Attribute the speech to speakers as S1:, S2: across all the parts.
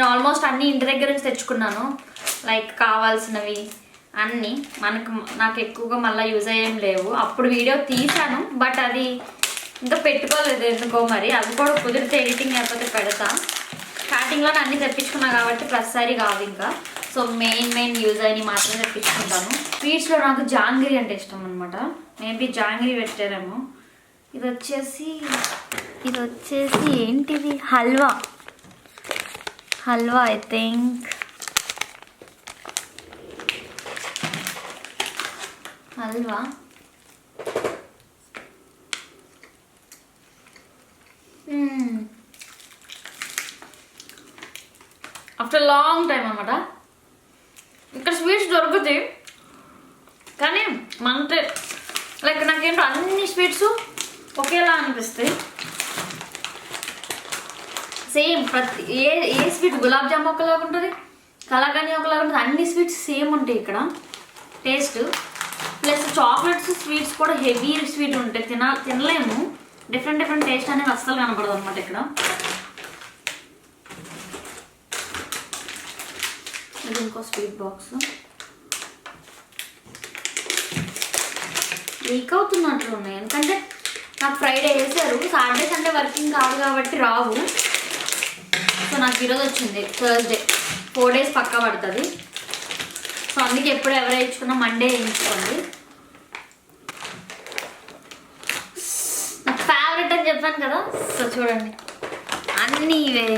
S1: నేను ఆల్మోస్ట్ అన్ని ఇంటి దగ్గర నుంచి తెచ్చుకున్నాను. లైక్ కావాల్సినవి అన్నీ. మనకు నాకు ఎక్కువగా మళ్ళీ యూజ్ అయ్యేం లేవు. అప్పుడు వీడియో తీశాను బట్ అది ఇంకా పెట్టుకోలేదు ఎందుకో మరి. అది కూడా కుదిరితే ఎడిటింగ్ లేకపోతే పెడతా. స్టార్టింగ్లో అన్ని తెప్పించుకున్నా కాబట్టి ప్రతిసారి కాదు ఇంకా. సో మెయిన్ మెయిన్ యూజ్ అయినవి మాత్రమే తెప్పించుకుంటాను. స్వీట్స్లో నాకు జాంగిరి అంటే ఇష్టం అనమాట మేబీ జాంగిరి పెట్టారేమో. ఇది వచ్చేసి ఇది వచ్చేసి ఏంటిది? Halwa. Halwa I think halwa. After long time అనమాట ఇక్కడ స్వీట్స్ దొరుకుతాయి. కానీ మన లైక్ నాకేంటో అన్ని స్వీట్స్ ఒకేలా అనిపిస్తాయి. సేమ్ ప్రతి ఏ ఏ స్వీట్ గులాబ్ జామ్ ఒకలాగా ఉంటుంది కలాకండి ఒకలాగా ఉంటుంది అన్ని స్వీట్స్ సేమ్ ఉంటాయి ఇక్కడ. టేస్ట్ ప్లస్ చాక్లెట్స్ స్వీట్స్ కూడా హెవీ స్వీట్ ఉంటాయి. తిన తినలేము. డిఫరెంట్ డిఫరెంట్ టేస్ట్ అనేది అస్సలు కనపడదు అనమాట ఇక్కడ. ఇది ఇంకో స్వీట్ బాక్స్ లీక్ అవుతున్నట్లు ఉన్నాయి ఎందుకంటే నాకు ఫ్రైడే వేసారు. సాటర్డే సండే వర్కింగ్ కాదు కాబట్టి రావు. సో నాకు ఈరోజు వచ్చింది థర్స్డే ఫోర్ డేస్ పక్కా పడుతుంది. సో అందుకే ఎప్పుడు ఎవరు వేయించుకున్నా మండే వేయించుకోండి. నాకు ఫేవరెట్ అని చెప్పాను కదా సో చూడండి. అన్నీ ఇవే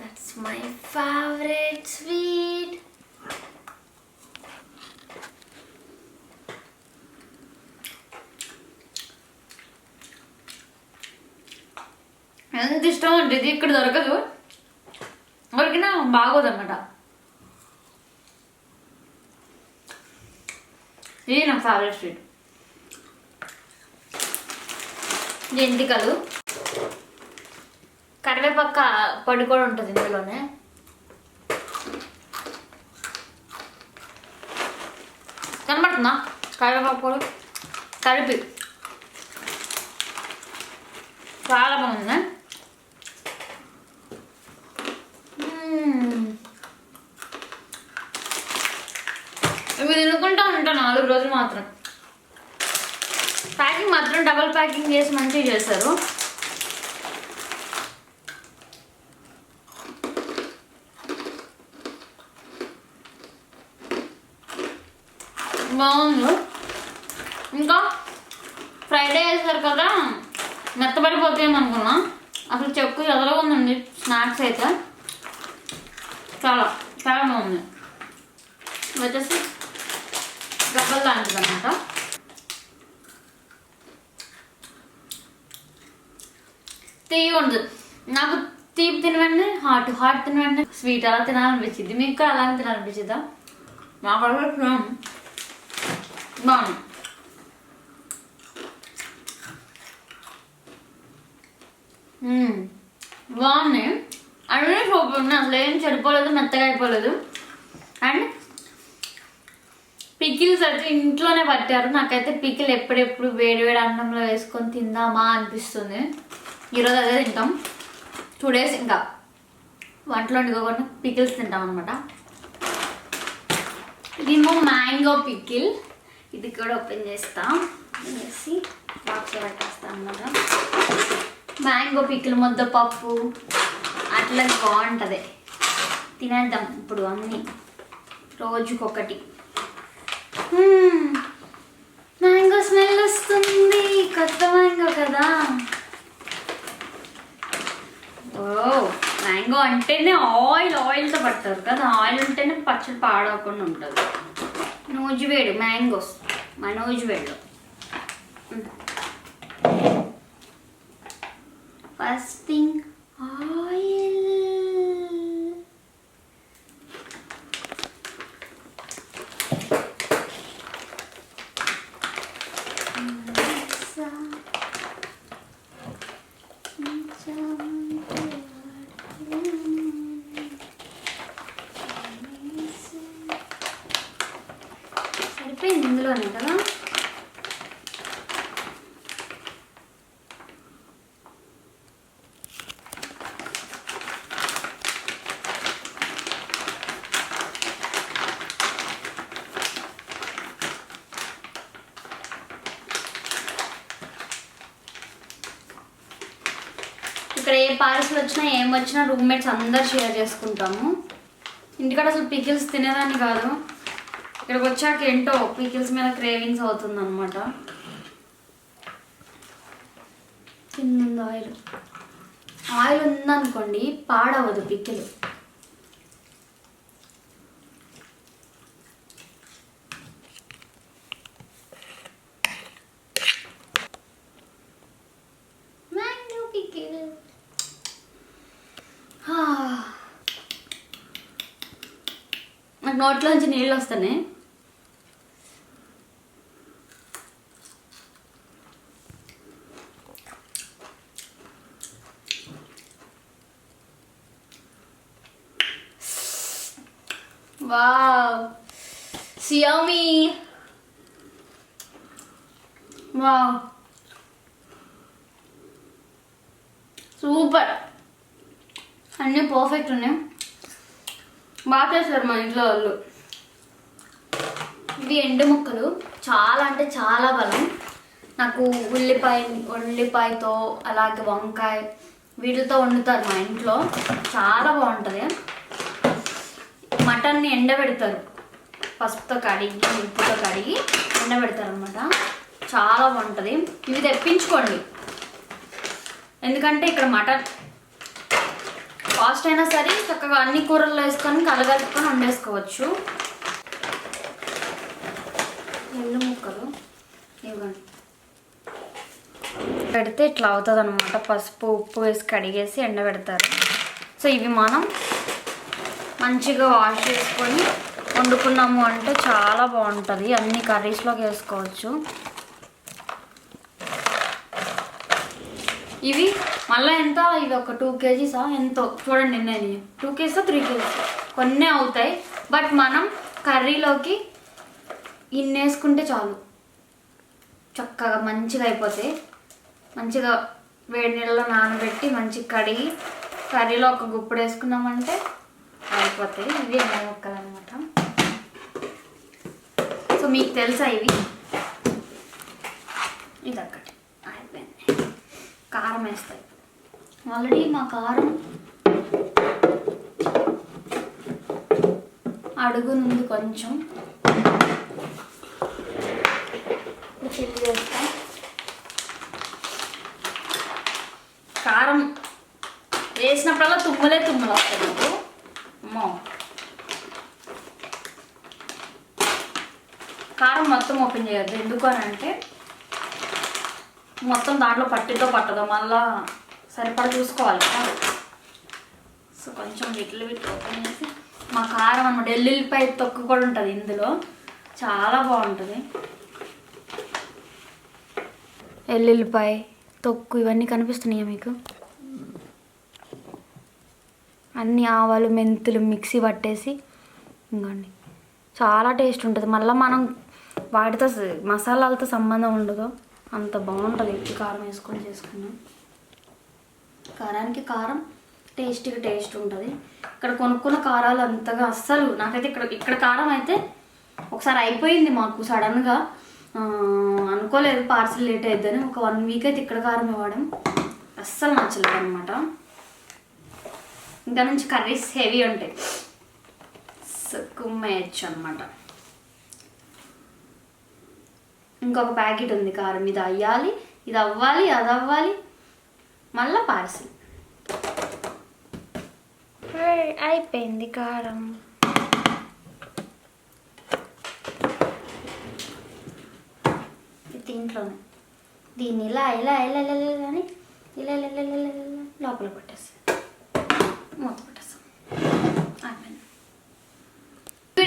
S1: దట్స్ మై ఫేవరెట్ స్వీట్ ఎంత ఇది ఇక్కడ దొరకదు. దొరికినా బాగోదన్నమాట. ఇది నా ఫేవరెట్ స్వీట్ జంతికలు కరివేపాక పొడి కూడా ఉంటుంది ఇందులోనే. కనబడుతుందా? కరివేపాకు పొడి. కలిపి. చాలా బాగుంది మాత్రం. ప్యాకింగ్ మాత్రం డబల్ ప్యాకింగ్ చేసి మంచిగా చేస్తారు బాగుంది. ఇంకా ఫ్రైడే వేసారు కదా మెత్తబడిపోతాయేమో అనుకున్నా. అసలు చెక్కు ఎదలో ఉందండి స్నాక్స్ అయితే. చాలా చాలా బాగుంది. వచ్చేసి చేపల లాంటిది అనమాట తీయ ఉండదు నాకు తీపి తినవండి హాట్ హాట్ తినవండి స్వీట్ అలా తినాలనిపించింది. మీకు కూడా అలాగే తినాలనిపించిందా? మాకు బాగుంది. బాగున్నాయి. అన్నీ సూపర్ ఉన్నాయి. అసలు ఏం చెడిపోలేదు మెత్తగా అయిపోలేదు అండ్ పికిల్స్ అయితే ఇంట్లోనే పట్టారు. నాకైతే పికిల్ ఎప్పుడెప్పుడు వేడి వేడి అన్నంలో వేసుకొని తిందామా అనిపిస్తుంది. ఈరోజు అదే తింటాం. టూ డేస్ ఇంకా. వంటలో వండుకోకుండా పికిల్స్ తింటాం అనమాట ఇదేమో మ్యాంగో పికిల్. ఇది కూడా ఓపెన్ చేస్తాం. చేసి బాక్స్లో పెట్టేస్తాం అనమాట మ్యాంగో పికిల్ ముద్దపప్పు అట్లా బాగుంటుంది. తినేద్దాం ఇప్పుడు అన్నీ. రోజుకొకటి. మ్యాంగో స్మెల్ వస్తుంది. కొత్త మ్యాంగో కదా. ఓ మ్యాంగో అంటేనే ఆయిల్ ఆయిల్తో పడతారు కదా. ఆయిల్ ఉంటేనే పచ్చడి పాడవకుండా ఉంటుంది. నూజివేడు మ్యాంగోస్. మా నూజివేడు ఫస్ట్ థింగ్ ఆయిల్ సరిపోయింది ఇందులోనే కదా ఇక్కడ ఏ పార్సల్ వచ్చినా ఏం వచ్చినా రూమ్మేట్స్ అందరు షేర్ చేసుకుంటాము. ఇంటికాడ అసలు పికిల్స్ తినేదాన్ని కాదు. ఇక్కడికి వచ్చాక ఏంటో పికిల్స్ మీద క్రేవింగ్స్ అవుతుంది అనమాట కింద ఆయిల్ ఆయిల్ ఉందనుకోండి పాడవదు పికిల్ మ్యాంగో పికిల్ నోట్లోంచి నీళ్ళు వస్తున్నాయి. వావ్. సియోమి వావ్. సూపర్. అన్నీ పర్ఫెక్ట్ ఉన్నాయి. బాగా చేస్తారు మా ఇంట్లో వాళ్ళు. ఇవి ఎండు ముక్కలు. చాలా అంటే చాలా బలం. నాకు ఉల్లిపాయ ఉల్లిపాయతో అలాగే వంకాయ వీటితో వండుతారు మా ఇంట్లో. చాలా బాగుంటుంది. మటన్ని ఎండబెడతారు. పసుపుతో కడిగి ఉప్పుతో కడిగి ఎండబెడతారు అనమాట చాలా బాగుంటుంది. ఇవి తెప్పించుకోండి. ఎందుకంటే ఇక్కడ మటన్ కాస్ట్ అయినా సరే చక్కగా అన్ని కూరల్లో వేసుకొని కలగలుపుకొని వండేసుకోవచ్చు. ఎల్లు ముక్కలు. ఇవ్వండి. పెడితే ఇట్లా అవుతుంది అనమాట పసుపు ఉప్పు వేసి కడిగేసి ఎండబెడతారు. సో ఇవి మనం మంచిగా వాష్ చేసుకొని వండుకున్నాము అంటే చాలా బాగుంటుంది. అన్ని కర్రీస్లోకి వేసుకోవచ్చు. ఇవి మళ్ళీ ఎంత? ఇవి ఒక టూ కేజీసా? ఎంతో? చూడండి నేను. టూ కేజీసా త్రీ కేజీస్? కొన్ని అవుతాయి. బట్ మనం కర్రీలోకి ఇన్ని వేసుకుంటే చాలు. చక్కగా మంచిగా అయిపోతాయి మంచిగా వేడి నీళ్ళలో నానబెట్టి మంచిగా కడిగి కర్రీలో ఒక గుప్పుడు వేసుకున్నామంటే అయిపోతాయి. ఇవి ఎండ ముక్కలు అనమాట సో మీకు తెలుసా ఇవి? ఇది కారం వేస్తాయి. ఆల్రెడీ మా కారం అడుగునుంది కొంచెం చిల్లి వేస్తా. కారం వేసినప్పుడల్లా తుమ్మలే తుమ్మలు వస్తాయి నాకు. అమ్మో. కారం మొత్తం ఓపెన్ చేయొద్దు. ఎందుకు అని అంటే మొత్తం దాంట్లో పట్టిద్దో పట్టదు మళ్ళా సరిపడా చూసుకోవాలి కదా. సో కొంచెం విట్లు విట్లు ఓపెన్ చేసి మా కారం అనమాట ఎల్లుల్లిపాయ తొక్కు కూడా ఉంటుంది ఇందులో. చాలా బాగుంటుంది. ఎల్లుల్లిపాయ తొక్కు ఇవన్నీ కనిపిస్తున్నాయా మీకు? అన్ని ఆవాలు మెంతులు మిక్సీ పట్టేసి ఇంకోండి చాలా టేస్ట్ ఉంటుంది. మళ్ళీ మనం వాటితో మసాలాలతో సంబంధం ఉండదు. అంత బాగుంటుంది ఎక్కువ కారం వేసుకొని చేసుకున్నాం. కారానికి కారం టేస్టీగా టేస్ట్ ఉంటుంది. ఇక్కడ కొనుక్కున్న కారాలు అంతగా అస్సలు నాకైతే ఇక్కడ ఇక్కడ కారం అయితే ఒకసారి అయిపోయింది మాకు సడన్గా అనుకోలేదు పార్సిల్ లేట్ అయిద్దని. ఒక వన్ వీక్ అయితే ఇక్కడ కారం ఇవ్వడం అస్సలు నచ్చలేదు అనమాట ఇంకా నుంచి కర్రీస్ హెవీ ఉంటాయి. కుమ్మేయచ్చు అనమాట ఇంకొక ప్యాకెట్ ఉంది కారం ఇది అయ్యాలి ఇది అవ్వాలి అది అవ్వాలి మళ్ళీ పార్సిల్ అయిపోయింది కారం దీంట్లోనే దీన్ని ఇలా ఇలా ఇలా ఇలా అని ఇలా ఇలా ఇలా ఇలా ఇలా ఇలా లోపల పెట్టేస్తాం మూత పెట్టేస్తాం అయిపోయింది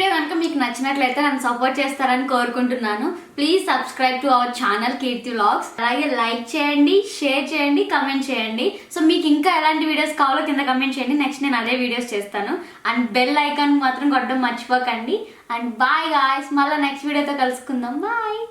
S1: వీడియో కనుక మీకు నచ్చినట్లయితే నన్ను సపోర్ట్ చేస్తారని కోరుకుంటున్నాను. Please subscribe to our channel Keerthi vlogs అలాగే లైక్ చేయండి షేర్ చేయండి కమెంట్ చేయండి. సో మీకు ఇంకా ఎలాంటి వీడియోస్ కావాలో కింద కమెంట్ చేయండి. నెక్స్ట్ నేను అదే వీడియోస్ చేస్తాను. అండ్ బెల్ ఐకాన్ మాత్రం కొట్టడం మర్చిపోకండి. అండ్ బాయ్ గాయస్ మళ్ళీ నెక్స్ట్ వీడియోతో కలుసుకుందాం. బాయ్